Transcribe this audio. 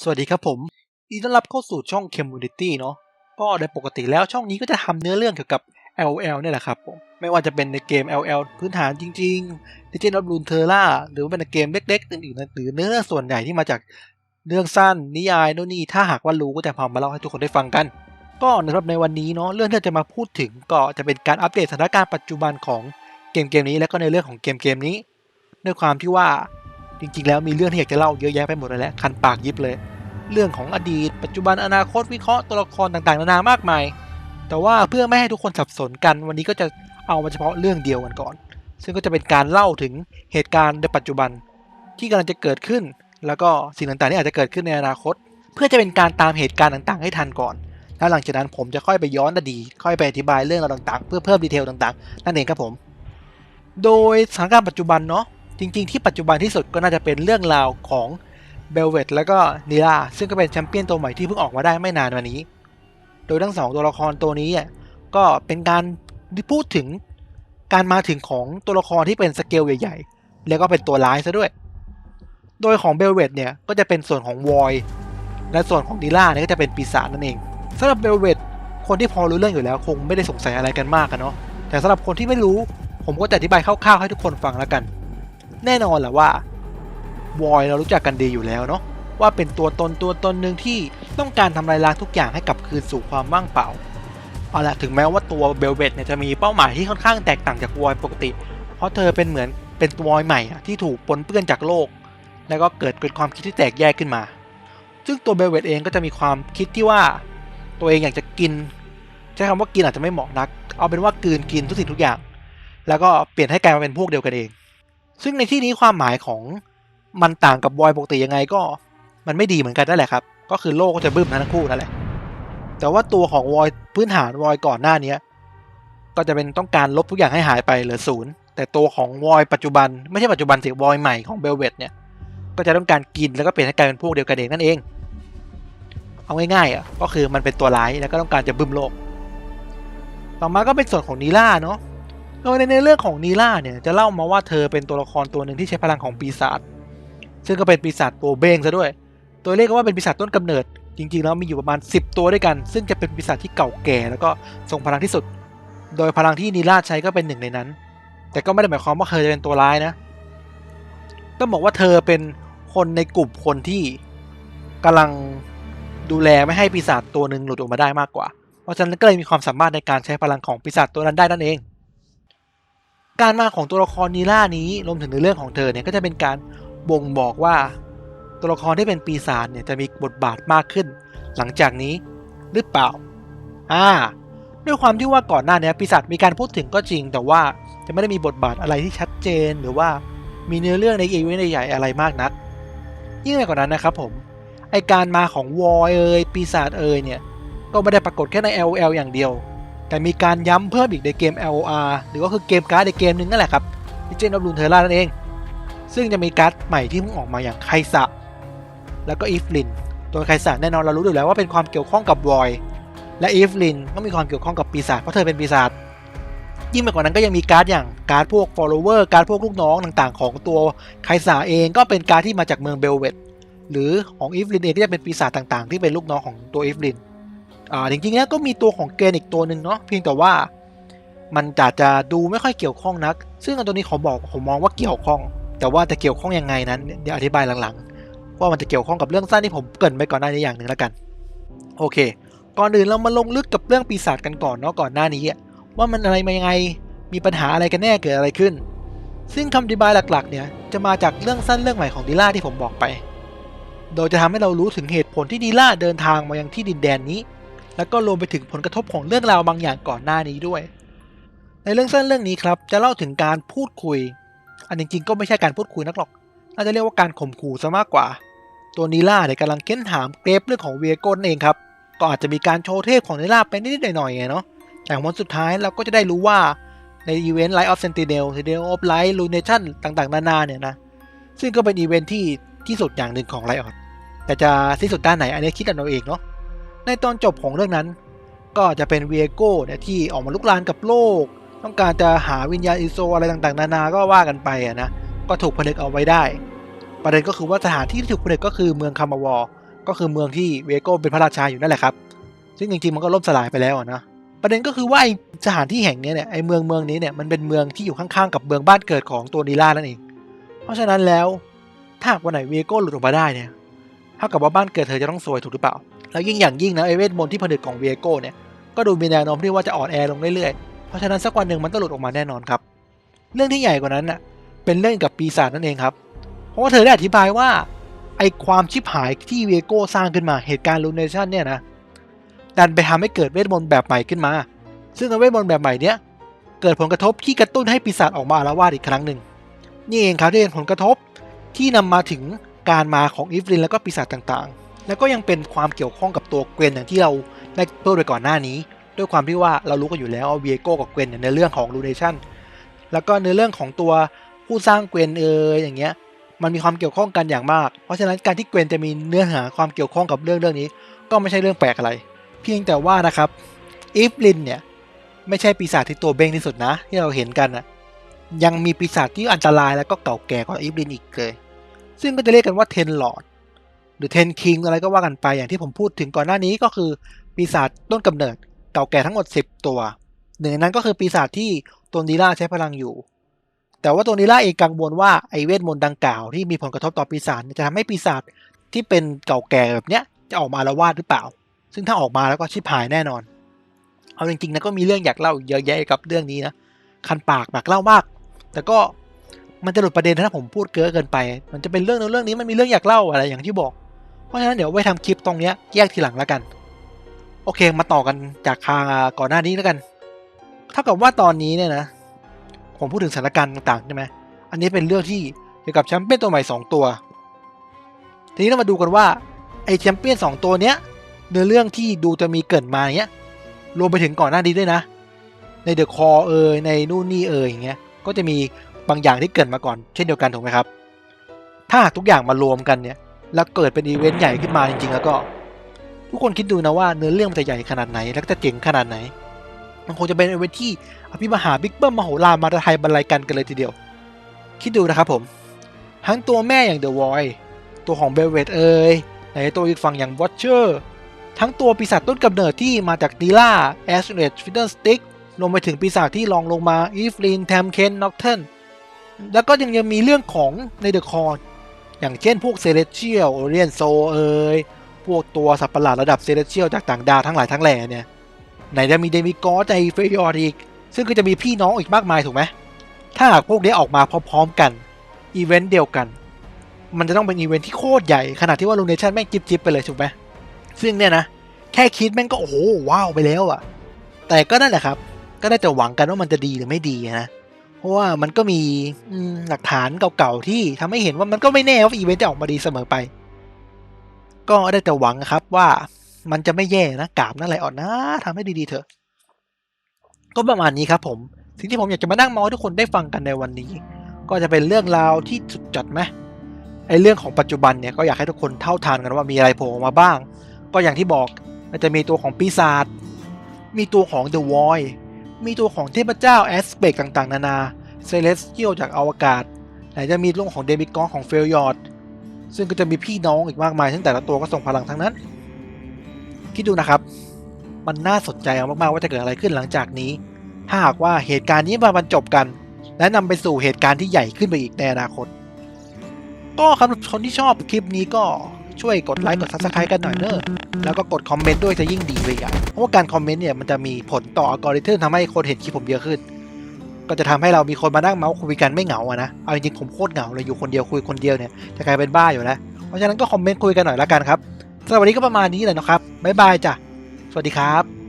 สวัสดีครับผมยินดีต้อนรับเข้าสู่ช่อง Community เนาะก็โดยปกติแล้วช่องนี้ก็จะทำเนื้อเรื่องเกี่ยวกับ LOL เนี่ยแหละครับผม ไม่ว่าจะเป็นในเกม LOL พื้นฐานจริงๆ Legend of Runeterra หรือว่าเป็นในเกมเล็กๆ อื่นๆหรือเนื้อเรื่องส่วนใหญ่ที่มาจากเรื่องสั้นนิยายโน่นนี่ถ้าหากว่ารู้ก็จะพามาเล่าให้ทุกคนได้ฟังกัน ก็สำหรับในวันนี้เนาะเรื่องที่เราจะมาพูดถึงก็จะเป็นการอัปเดตสถานการณ์ปัจจุบันของเกมเกมนี้และก็ในเรื่องของเกมเกมนี้ด้วยความที่ว่า จริงๆ แล้วมีเรื่องที่อยากจะเล่าเยอะแยะไปหมดเลยแหละคันปากยิบเลย เรื่องของอดีต ปัจจุบันอนาคตวิเคราะห์ตัวละครต่างๆ นานามากมาย แต่ว่าเพื่อไม่ให้ทุกคนสับสนกัน วันนี้ก็จะเอามาเฉพาะเรื่องเดียวกันก่อน ซึ่งก็จะเป็นการเล่าถึงเหตุการณ์ในปัจจุบัน ที่กำลังจะเกิดขึ้น แล้วก็สิ่งต่างๆที่อาจจะเกิดขึ้นในอนาคต เพื่อจะเป็นการตามเหตุการณ์ต่างๆ ให้ทันก่อนแล้วหลังจากนั้นผมจะค่อยไปย้อนอดีตค่อยไปอธิบายเรื่องราวต่างๆ เพื่อเพิ่มดีเทลต่างๆ นั่นเองครับผม โดยสถานการณ์ปัจจุบันเนาะ จริง ๆ ที่ปัจจุบันที่สุดก็น่าจะเป็นเรื่องราวของเบลเวตแล้วก็นิลาซึ่งก็เป็นแชมเปี้ยนตัวใหม่ที่เพิ่งออกมาได้ไม่นานวันนี้ โดยทั้งสองตัวละครตัวนี้ก็เป็นการพูดถึงการมาถึงของตัวละครที่เป็นสเกลใหญ่ ๆ แล้วก็เป็นตัวร้ายซะด้วย โดยของเบลเวตเนี่ยก็จะเป็นส่วนของวอยและส่วนของนิลาเนี่ยก็จะเป็นปีศาจนั่นเองสำหรับเบลเวตคนที่พอรู้เรื่องอยู่แล้วคงไม่ได้สงสัยอะไรกันมากกันเนาะแต่สำหรับคนที่ไม่รู้ ผมก็จะอธิบายคร่าวๆให้ทุกคนฟังแล้วกัน แน่นอนแหละว่าวอยเรารู้จักกันดีอยู่แล้วเนาะว่าเป็นตัวตนตัวตนหนึ่งที่ต้องการทำลายล้างทุกอย่างให้กลับคืนสู่ความว่างเปล่าเอาละถึงแม้ว่าตัวเบลเวตเนี่ยจะมีเป้าหมายที่ค่อนข้างแตกต่างจากวอยปกติ เพราะเธอเป็นเหมือนเป็นตัวอยใหม่อะที่ถูกปนเปื้อนจากโลก แล้วก็เกิดเป็นความคิดที่แตกแยกขึ้นมา ซึ่งตัวเบลเวตเองก็จะมีความคิดที่ว่าตัวเองอยากจะกินใช้คำว่ากินอาจจะไม่เหมาะนัก เอาเป็นว่ากืนกินทุกสิ่งทุกอย่าง แล้วก็เปลี่ยนให้กลายมาเป็นพวกเดียวกันเอง ซึ่งในที่นี้ความหมายของมันต่างกับบอยปกติยังไงก็ มันไม่ดีเหมือนกันนั่นแหละครับ ก็คือโลกก็จะบึ้มทั้งคู่นั่นแหละ แต่ว่าตัวของวอยพื้นฐานวอยก่อนหน้านี้ก็จะเป็นต้องการลบทุกอย่างให้หายไปเหลือศูนย์แต่ตัวของวอยปัจจุบันไม่ใช่ปัจจุบันสิวอยใหม่ของเบลเวตเนี่ยก็จะต้องการกินแล้วก็เปลี่ยนให้กลายเป็นพวกเดียวกันเองนั่นเอง เอาง่ายๆอะก็คือมันเป็นตัวร้ายแล้วก็ต้องการจะบึ้มโลก ต่อมาก็เป็นส่วนของนีล่าเนาะ โดยในเรื่องของนีล่าเนี่ยจะเล่ามาว่าเธอเป็นตัวละครตัวหนึ่งที่ใช้พลังของปีศาจซึ่งก็เป็นปีศาจตัวเบ้งซะด้วย ตัวเรียกว่าเป็นปีศาจต้นกำเนิด จริง ๆ แล้วมีอยู่ประมาณ 10 ตัวด้วยกัน ซึ่งจะเป็นปีศาจที่เก่าแก่ แล้วก็ทรงพลังที่สุด โดยพลังที่นีล่าใช้ก็เป็นหนึ่งในนั้น แต่ก็ไม่ได้หมายความว่าเธอจะเป็นตัวร้ายนะต้องบอกว่าเธอเป็นคนในกลุ่มคนที่กำลังดูแลไม่ให้ปีศาจตัวหนึ่งหลุดออกมาได้มากกว่า เพราะฉะนั้นก็เลยมีความสามารถในการใช้พลังของปีศาจตัวนั้นได้นั่นเอง การมาของตัวละครนีล่านี้รวมถึงในเรื่องของเธอเนี่ยก็จะเป็นการบ่งบอกว่า ตัวละครที่เป็นปีศาจเนี่ยจะมีบทบาทมากขึ้น หลังจากนี้หรือเปล่าอ่าด้วยความที่ว่าก่อนหน้านี้ปีศาจมีการพูดถึงก็จริง แต่ว่าจะไม่ได้มีบทบาทอะไรที่ชัดเจนหรือว่ามีเนื้อเรื่องในเอเวนต์ใหญ่อะไรมากนัก ยิ่งไปกว่านั้นนะครับผมไอการมาของวอยเอยปีศาจเอยเนี่ยก็ไม่ได้ปรากฏแค่ใน LOL อย่างเดียว แต่มีการย้ำเพิ่มอีกในเกม LOR หรือก็คือเกมการ์ดในเกมหนึงนั่นแหละครับ Legend of Runeterra นั่นเอง ซึ่งจะมีการ์ดใหม่ที่เพิ่งออกมาอย่างไคสะแล้วก็อีฟลินตัวไคสะแน่นอนเรารู้อยู่แล้วว่าเป็นความเกี่ยวข้องกับวอยและอีฟลินก็มีความเกี่ยวข้องกับปีศาจเพราะเธอเป็นปีศาจยิ่งไปกว่านั้นก็ยังมีการ์ดอย่างการ์ดพวก follower การ์ดพวกลูกน้องต่างๆ ของตัวไคสะเองก็เป็นการ์ดที่มาจากเมืองเบลเวตหรือของอีฟลินเองก็จะเป็นปีศาจต่างๆ ที่เป็นลูกน้องของตัวอีฟลิน อ่าจริงๆแล้วก็มีตัวของเกนอีกตัวหนึ่งเนาะเพียงแต่ว่ามันอาจจะดูไม่ค่อยเกี่ยวข้องนัก ซึ่งอันตัวนี้ขอบอกผมมองว่าเกี่ยวข้อง แต่ว่าจะเกี่ยวข้องยังไงนั้นเดี๋ยวอธิบายหลังๆว่ามันจะเกี่ยวข้องกับเรื่องสั้นที่ผมเกรินไปก่อนหน้านี้อย่างหนึ่งแล้วกัน โอเค ก่อนอื่นเรามาลงลึกกับเรื่องปีศาจกันก่อนเนาะก่อนหน้านี้อะว่ามันอะไรมายังไงมีปัญหาอะไรกันแน่เกิดอะไรขึ้น ซึ่งคำอธิบายหลักๆ เนี่ยจะมาจากเรื่องสั้นเรื่องใหม่ของดีล่าที่ผมบอกไป โดยจะทำให้เรารู้ถึงเหตุผลที่ดีล่าเดินทางมายังที่ดินแดนนี้ แล้วก็รวมไปถึงผลกระทบของเรื่องราวบางอย่างก่อนหน้านี้ด้วย ในเรื่องสั้นเรื่องนี้ครับจะเล่าถึงการพูดคุย อันจริงๆ ก็ไม่ใช่การพูดคุยนักหรอก น่าจะเรียกว่าการข่มขู่ซะมากกว่า ตัวนีล่าเนี่ยกำลังเค้นถามเกรฟเรื่องของเวียโกนเองครับ ก็อาจจะมีการโชว์เทพของนีล่าไปนิดๆหน่อยๆไงเนาะแต่ผลสุดท้ายเราก็จะได้รู้ว่าในอีเวนต์ Light of Sentinel Sentinel of Light Lunation ต่างๆ นานาเนี่ยนะ ซึ่งก็เป็นอีเวนต์ที่ที่สุดอย่างหนึ่งของ Riot แต่จะที่สุดด้านไหนอันนี้คิดกันเอาเองเนาะ ในตอนจบของเรื่องนั้น ก็จะเป็นเวียโก้เนี่ยที่ออกมาลุกลานกับโลก ต้องการจะหาวิญญาณอิโซอะไรต่างๆ นานาก็ว่ากันไปอะนะก็ถูกผนึกเอาไว้ได้ ประเด็นก็คือว่าสถานที่ที่ถูกผนึกก็คือเมืองคามาวอร์ก็คือเมืองที่เวโก้เป็นพระราชาอยู่นั่นแหละครับ ซึ่งจริงๆมันก็ล่มสลายไปแล้วนะ ประเด็นก็คือว่าไอสถานที่แห่งเนี้ยเนี่ยไอเมืองเมืองนี้เนี่ยมันเป็นเมืองที่อยู่ข้างๆกับเมืองบ้านเกิดของตัวนีล่านั่นเอง เพราะฉะนั้นแล้วถ้าวันไหนเวโก้หลุดออกมาได้เนี่ยเท่ากับว่าบ้านเกิดเธอจะต้องซวยถูกหรือเปล่า แล้วยิ่งอย่างยิ่งนะไอเวทมนต์ที่ผนึกของเวโก้เนี่ยก็ดูมีแนวโน้มที่ว่าจะอ่อนแอลงเรื่อยๆ เพราะฉะนั้นสักวันหนึ่งมันต้องหลุดออกมาแน่นอนครับ เรื่องที่ใหญ่กว่านั้นน่ะเป็นเรื่องกับปีศาจนั่นเองครับ เพราะว่าเธอได้อธิบายว่าไอความชิบหายที่เวโก้สร้างขึ้นมาเหตุการณ์ลูเนชันเนี่ยนะดันไปทำให้เกิดเวทมนต์แบบใหม่ขึ้นมา ซึ่งเวทมนต์แบบใหม่เนี้ยเกิดผลกระทบที่กระตุ้นให้ปีศาจออกมาอาละวาดอีกครั้งหนึ่งนี่เองครับที่เป็นผลกระทบที่นำมาถึงการมาของอีฟลินแล้วก็ปีศาจต่างๆ แล้วก็ยังเป็นความเกี่ยวข้องกับตัวเกวนอย่างที่เราได้พูดไปก่อนหน้านี้ ด้วยความที่ว่าเรารู้กันอยู่แล้วว่าเวโก้กับเกวนเนี่ยในเรื่องของลูเนชันแล้วก็ในเรื่องของตัวผู้สร้างเกวนเอออย่างเงี้ยมันมีความเกี่ยวข้องกันอย่างมาก เพราะฉะนั้นการที่เกวนจะมีเนื้อหาความเกี่ยวข้องกับเรื่องเรื่องนี้ ก็ไม่ใช่เรื่องแปลกอะไร เพียงแต่ว่านะครับอีฟลินเนี่ยไม่ใช่ปีศาจที่ตัวเบ้งที่สุดนะ ที่เราเห็นกันนะยังมีปีศาจที่อันตรายแล้วก็เก่าแก่กว่าอีฟลินอีกเลย ซึ่งก็จะเรียกกันว่าเทนลอด หรือเทนคิงอะไรก็ว่ากันไปอย่างที่ผมพูดถึงก่อนหน้านี้ก็คือปีศาจต้นกำเนิดเก่าแก่ทั้งหมด 10 ตัว หนึ่งในนั้นก็คือปีศาจที่ตัวนีล่าใช้พลังอยู่ แต่ว่าตัวนีล่าเองกังวลว่าไอเวทมนต์ดังกล่าวที่มีผลกระทบต่อปีศาจจะทำให้ปีศาจที่เป็นเก่าแก่แบบเนี้ยจะออกมาละวาดหรือเปล่า ซึ่งถ้าออกมาแล้วก็ชิบหายแน่นอน เอาจริงๆนะก็มีเรื่องอยากเล่าอีกเยอะแยะกับเรื่องนี้นะคันปากอยากเล่ามาก แต่ก็มันจะหลุดประเด็นถ้าผมพูดเกินเกินไป มันจะเป็นเรื่องนู้นเรื่องนี้มันมีเรื่องอยากเล่าอะไรอย่างที่บอก ราะฉะนั้นเดี๋ยวไว้ทำคลิปตรงเนี้ยแยกทีหลังแล้วกัน โอเคมาต่อกันจากทางก่อนหน้านี้แล้วกันเท่ากับว่าตอนนี้เนี่ยนะผมพูดถึงสถานการณ์ต่างๆใช่ไหมอันนี้เป็นเรื่องที่เกี่ยวกับแชมเปี้ยนตัวใหม่ 2 ตัว ทีนี้เรามาดูกันว่าไอแชมเปี้ยน2ตัวเนี้ยเนื้อเรื่องที่ดูจะมีเกรินมาเนี้ยรวมไปถึงก่อนหน้านี้ด้วยนะ ในเดอะคอเอยในนู่นนี่เอยอย่างเงี้ยก็จะมีบางอย่างที่เกรินมาก่อน เช่นเดียวกันถูกไหมครับ ถ้าหากทุกอย่างมารวมกันเนี่ย แล้วเกิดเป็นอีเวนต์ใหญ่ขึ้นมาจริง ๆ แล้วก็ ทุกคนคิดดูนะว่าเนื้อเรื่องมันจะใหญ่ขนาดไหน แล้วจะเจ๋งขนาดไหน มันคงจะเป็นอีเวนต์ที่อภิมหาบิ๊กเบิ้มมโหฬารมาไทยบรรลัยกันกันเลยทีเดียว คิดดูนะครับผม ทั้งตัวแม่อย่างเดอะวอยตัวของเบลเวตเอยในตัวอีกฝั่งอย่างวอชเชอร์ทั้งตัวปีศาจต้นกำเนิดที่มาจากดีล่าแอสเนตฟิดเดิลสติกรวมไปถึงปีศาจที่ลองลงมาอีฟลินแทมเคนน็อกเทนแล้วก็ยังยังมีเรื่องของในเดอะคอร์ อย่างเช่นพวกเซเลเชียลโอเรียนโซเอยพวกตัวสัตว์ประหลาดระดับเซเลเชียลจากต่างดาวทั้งหลายทั้งแหล่เนี่ยไหนจะมีเดมิกอสใจเฟยอร์อีก ซึ่งก็จะมีพี่น้องอีกมากมายถูกไหมถ้าหากพวกนี้ออกมาพร้อมๆกันอีเวนต์เดียวกัน มันจะต้องเป็นอีเวนต์ที่โคตรใหญ่ขนาดที่ว่าลูเนชั่นแม่งจิบจิบๆไปเลยถูกไหมซึ่งเนี่ยนะ แค่คิดแม่งก็โอ้โหว้าวไปแล้วอะแต่ก็นั่นแหละครับ ก็ได้แต่หวังกันว่ามันจะดีหรือไม่ดีนะ ราะว่ามันก็มีหลักฐานเก่าๆที่ทำให้เห็นว่ามันก็ไม่แน่ว่าอีเวนต์จะออกมาดีเสมอไป ก็ได้แต่หวังครับว่ามันจะไม่แย่นะกาบนั่นแหละอ่อนนะทำให้ดีๆเถอะ ก็ประมาณนี้ครับผม สิ่งที่ผมอยากจะมานั่งมาให้ทุกคนได้ฟังกันในวันนี้ ก็จะเป็นเรื่องราวที่สุดจัดไหมไอเรื่องของปัจจุบันเนี่ยก็อยากให้ทุกคนเท่าทานกันว่ามีอะไรโผล่ออกมาบ้าง ก็อย่างที่บอกมันจะมีตัวของปีศาจมีตัวของ The Void มีตัวของเทพเจ้าแอสเปกต่างๆ นานาเซเลสเกียลจากอวกาศไหนจะมีเรื่องของเดมิกอนของเฟลยอร์ดซึ่งก็จะมีพี่น้องอีกมากมายซึ่งแต่ละตัวก็ส่งพลังทั้งนั้น คิดดูนะครับ มันน่าสนใจมากๆว่าจะเกิดอะไรขึ้นหลังจากนี้ ถ้าหากว่าเหตุการณ์นี้มาบรรจบกัน และนำไปสู่เหตุการณ์ที่ใหญ่ขึ้นไปอีกในอนาคต ก็ครับคนที่ชอบคลิปนี้ก็ ช่วยกดไลค์กด subscribe กันหน่อยเนอะแล้วก็กดคอมเมนต์ด้วยจะยิ่งดีไปใหญ่เพราะว่าการคอมเมนต์เนี่ยมันจะมีผลต่ออัลกอริทึมทำให้คนเห็นคลิปผมเยอะขึ้น ก็จะทำให้เรามีคนมานั่งเมาส์คุยกันไม่เหงาอะนะเอาจริงๆผมโคตรเหงาเลยอยู่คนเดียวคุยคนเดียวเนี่ยจะกลายเป็นบ้าอยู่แล้วเพราะฉะนั้นก็คอมเมนต์คุยกันหน่อยละกันครับสำหรับวันนี้ก็ประมาณนี้แหละนะครับบ๊ายบายจ้ะสวัสดีครับ